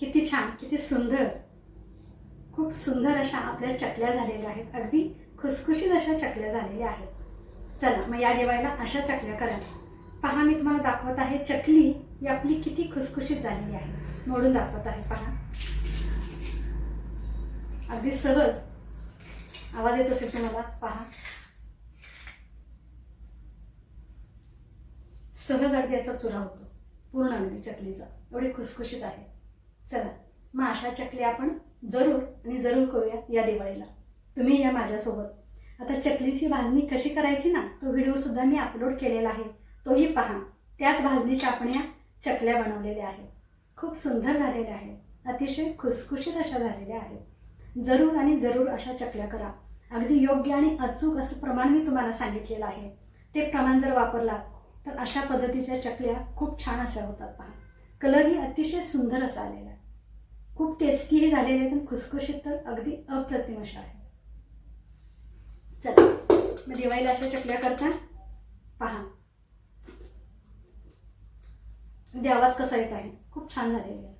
किती छान किती सुंदर. खूप सुंदर अशा आपल्या चकल्या झालेल्या आहेत. अगदी खुसखुशीत अशा चकल्या झालेल्या आहेत. चला मग या दिवाळीला अशा चकल्या करा. पहा मी तुम्हाला दाखवत आहे चकली ही आपली किती खुसखुशीत झालेली आहे. मोडून दाखवत आहे पहा. अगदी सहज. आवाज येत असेल तुम्हाला? पहा. सहज अगदी याचा चुरा होतो. पूर्ण अगदी चकलीचा. एवढी खुसखुशीत आहे. चला मग अशा चकल्या आपण जरूर आणि जरूर करूया या दिवाळीला. तुम्ही या माझ्यासोबत. आता चकलीची भाजणी कशी करायची ना तो व्हिडिओसुद्धा मी अपलोड केलेला आहे. तोही पहा. त्याच भाजणीच्या आपण या चकल्या बनवलेल्या आहेत. खूप सुंदर झालेल्या आहेत. अतिशय खुसखुशीत अशा झालेल्या आहेत. जरूर आणि जरूर अशा चकल्या करा. अगदी योग्य आणि अचूक असं प्रमाण मी तुम्हाला सांगितलेलं आहे. ते प्रमाण जर वापरलात तर अशा पद्धतीच्या चकल्या खूप छान अशा होतात पहा. कलरही अतिशय सुंदर असा आलेला आहे. खूप टेस्टीही झालेले आहेत आणि खुसखुशीत तर अगदी अप्रतिम अशा आहेत चला मग दिवाळीला अशा चकल्या करता. पहा. अगदी आवाज कसा येत आहे? खूप छान झालेले आहे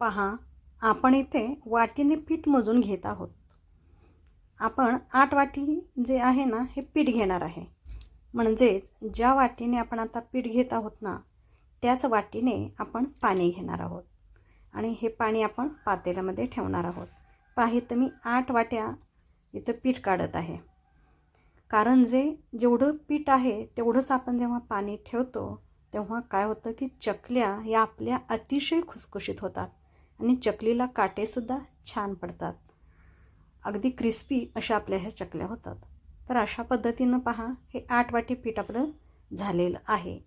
पहा आपण इथे वाटीने पीठ मोजून घेत आहोत. आपण आठ वाटी जे आहे ना हे पीठ घेणार आहे. म्हणजेच ज्या वाटीने आपण आता पीठ घेत आहोत ना त्याच वाटीने आपण पाणी घेणार आहोत. आणि हे पाणी आपण पातेल्यामध्ये ठेवणार आहोत. पाही तर मी आठ वाट्या इथं पीठ काढत आहे. कारण जे जेवढं पीठ आहे तेवढंच आपण जेव्हा पाणी ठेवतो तेव्हा काय होतं की चकल्या या आपल्या अतिशय खुसखुशीत होतात आणि चकलीला काटेसुद्धा छान पडतात. अगदी क्रिस्पी अशा आपल्या ह्या चकल्या होतात. तर अशा पद्धतीनं पहा हे आठ वाटी पीठ आपलं झालेलं आहे.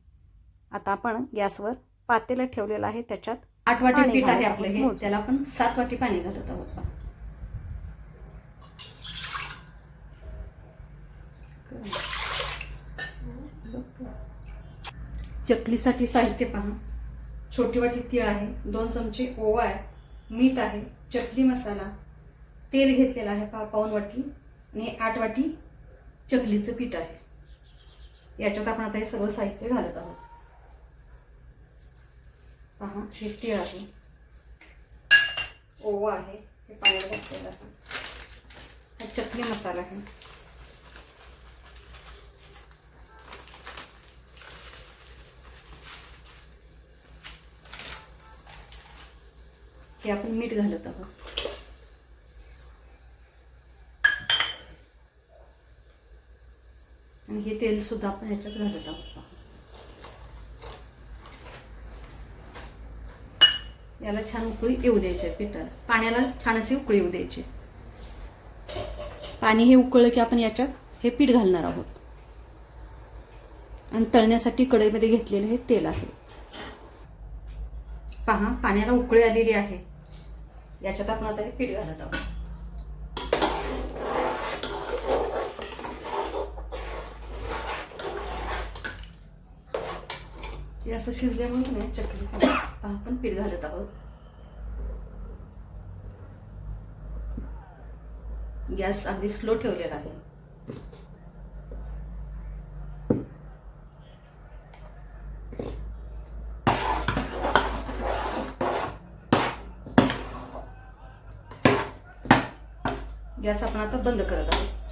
आता आपण गॅसवर पातेलं ठेवलेलं आहे त्याच्यात आठ वाटी पीठ आहे आपलं. हे. त्याला आपण सात वाटी पाणी घालत आहोत. चकलीसाठी साहित्य पहा छोटी वाटी तीळ आहे दोन चमचे ओवा आहे मीठ आहे चकली मसाला तेल घेतलेलं आहे पहा पाऊन वाटी आणि आठ वाटी चकलीचं पीठ आहे याच्यात आपण आता हे सर्व साहित्य घालत आहोत पहा हे तीळ आहे. ओवा आहे हे पाण्यात घातलेलं आहे. हा चटणी मसाला आहे. हे आपण मीठ घालत आहोत. आणि हे तेलसुद्धा आपण ह्याच्यात घालत आहोत पहा. याला छान उकळी येऊ द्यायची आहे पिठाला. पाण्याला छान असे उकळी येऊ द्यायची पाणी हे उकळलं की आपण याच्यात हे पीठ घालणार आहोत. आणि तळण्यासाठी कढईमध्ये घेतलेले हे तेल आहे. पहा पाण्याला उकळी आलेली आहे. याच्यात आपण आता हे पीठ घालत आहोत. हे असं शिजल्यामुळे नाही चक्री आपण पीठ घालत आहोत. गॅस अगदी स्लो ठेवलेला आहे. गॅस आपण आता बंद करत आहोत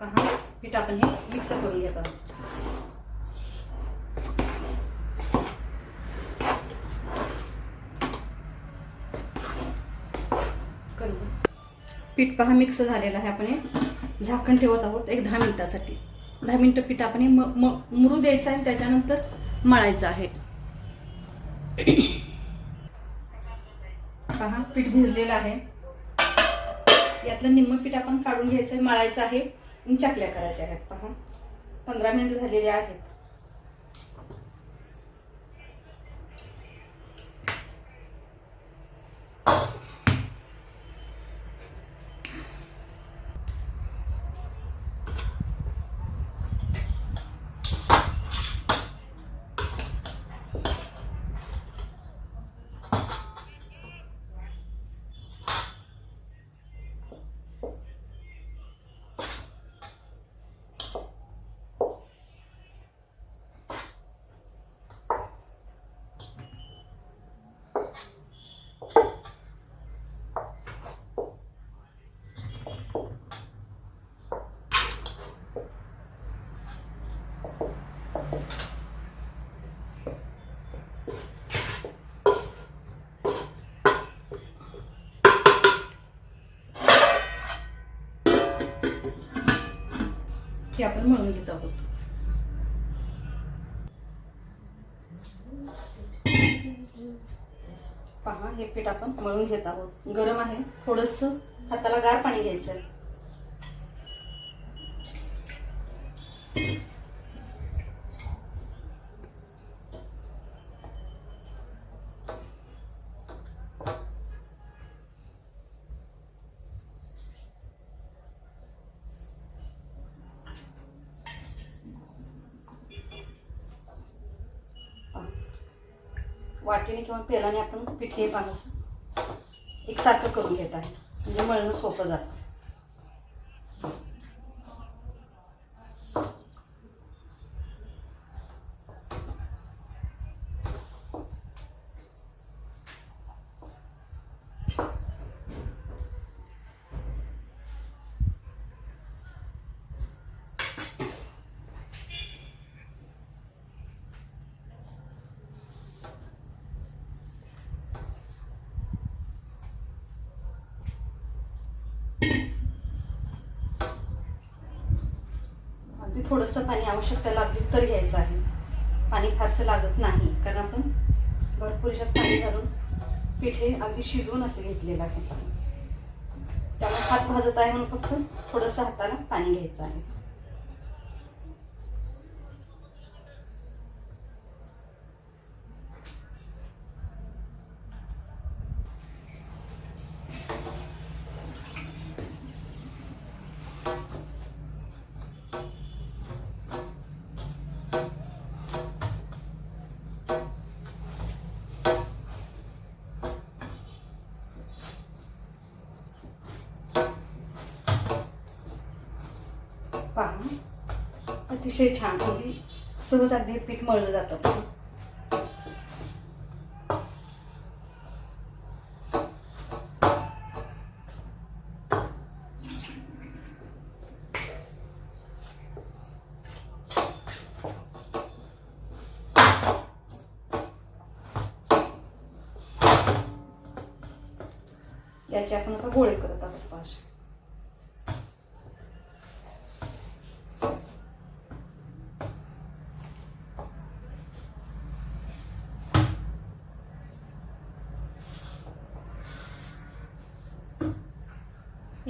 पहा पीठ आपण हे मिक्स करून घेत. आहोत पीठ पहा मिक्स झालेलं आहे आपण हे. झाकण ठेवत आहोत एक दहा मिनिटासाठी. दहा मिनिटं पीठ आपण हे म म मुरू द्यायचं आहे त्याच्यानंतर मळायचं आहे. पहा पीठ भिजलेलं आहे. यातलं निम्म पीठ आपण काढून घ्यायचं आहे मळायचं आहे. चकल्या करायच्या आहेत. पहा. पंधरा मिनिट झालेले आहेत. हे आपण म्हणून घेत आहोत. पहा हे पीठ आपण मळून घेत आहोत. गरम आहे. थोडंसं हाताला गार पाणी घ्यायचं आहे तेलाने आपण पीठ पाण्याचं एकसारखं करून घेत आहे. म्हणजे मळणं सोपं जातं अगदी थोडंसं पाणी आवश्यकता लागली तर घ्यायचं आहे. पाणी फारसं लागत नाही कारण आपण भरपूर याच्यात पाणी घालून पीठ हे अगदी शिजवून असं घेतलेलं आहे. त्यामुळे हात भाजत आहे म्हणून फक्त थोडंसं हाताला पाणी घ्यायचं आहे. पहा अतिशय छान अगदी सहज अगदी पीठ मळलं जातं. याचे आपण आता गोळे करत आहोत पाच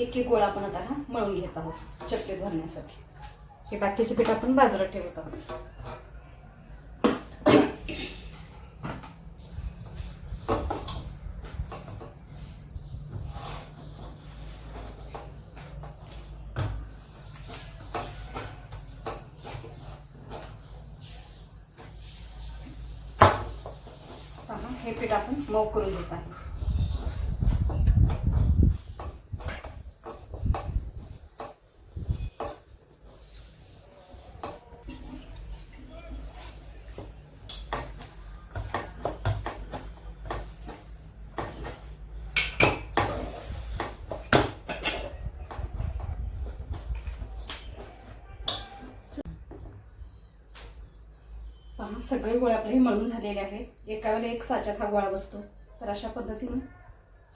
एक एक गोळा आपण आता हा मळून घेत आहोत चक्के भरण्यासाठी. हे बाकीचे पीठ आपण बाजूला ठेवत आहोत. हे पीठ आपण मऊ करून घेत आहे सगळे गोळे आपले हे मळून झालेले आहेत. एका वेळेला एक साच्यात हा गोळा बसतो. तर अशा पद्धतीने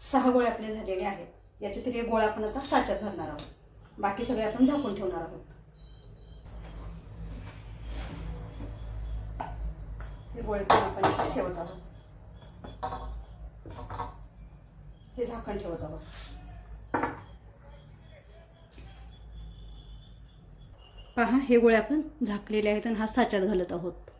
सहा गोळे आपले झालेले आहेत. याच्यातील एक गोळा आपण आता साच्यात भरणार आहोत. बाकी सगळे आपण झाकून ठेवणार आहोत. हे गोळे पण आपण ठेवत आहोत. हे झाकण ठेवत आहोत. पहा हे गोळे आपण झाकलेले आहेत आणि हा साच्यात घालत आहोत.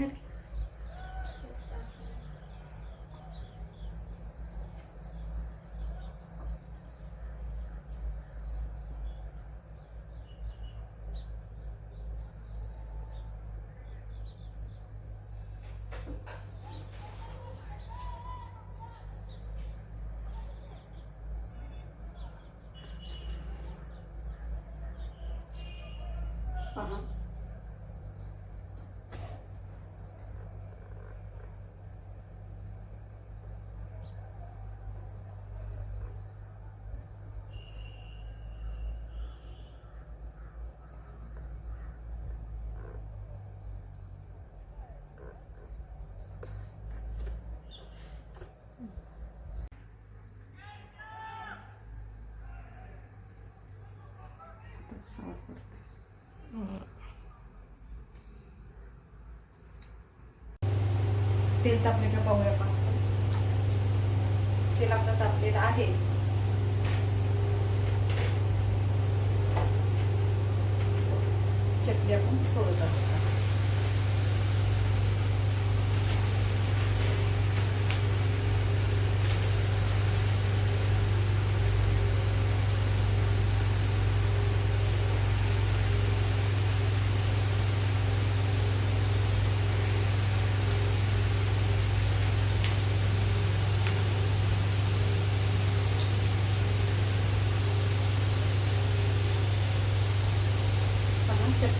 hết. Uhum. A porta. तेल तापले का पाहूया आपण. तेल आपलं तापलेलं आहे. चटणी आपण सोडत असतो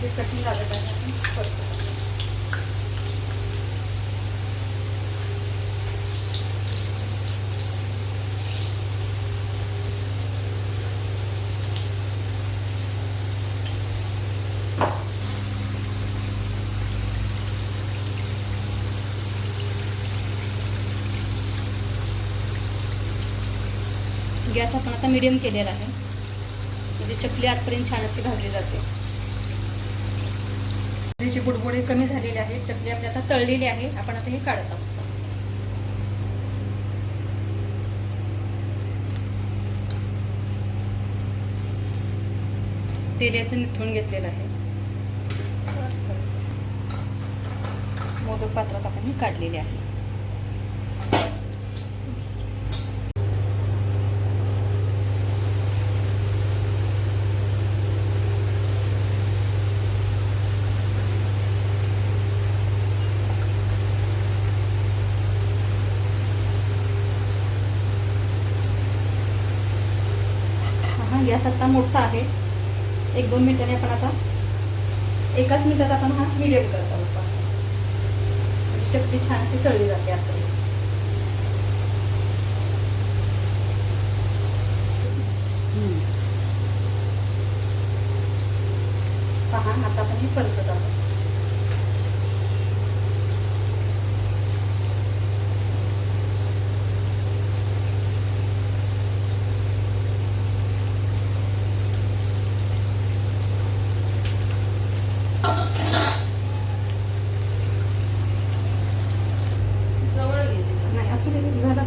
ते चटणी कठीण लागत आहे आपण करतो गॅस आपण आता मीडियम केलेला आहे. म्हणजे चकली आतपर्यंत छान अशी भाजली जाते. चकलीचे बुडबुडे कमी झालेले आहेत चकली आपली आता तळलेली आहे आपण आता हे काढत आहोत. तेल्याचं निथळून घेतलेलं आहे. मोदक पात्रात आपण हे काढलेले आहे हा गॅस आता मोठा आहे. एक दोन मिनिटांनी आपण आता एकाच मिनिटात आपण हा मिडियम करत आहोत चटणी छान अशी तळली जाते आता. पहा आता आपण हे परतत आहोत जवळ घेते नाही असू दे झालं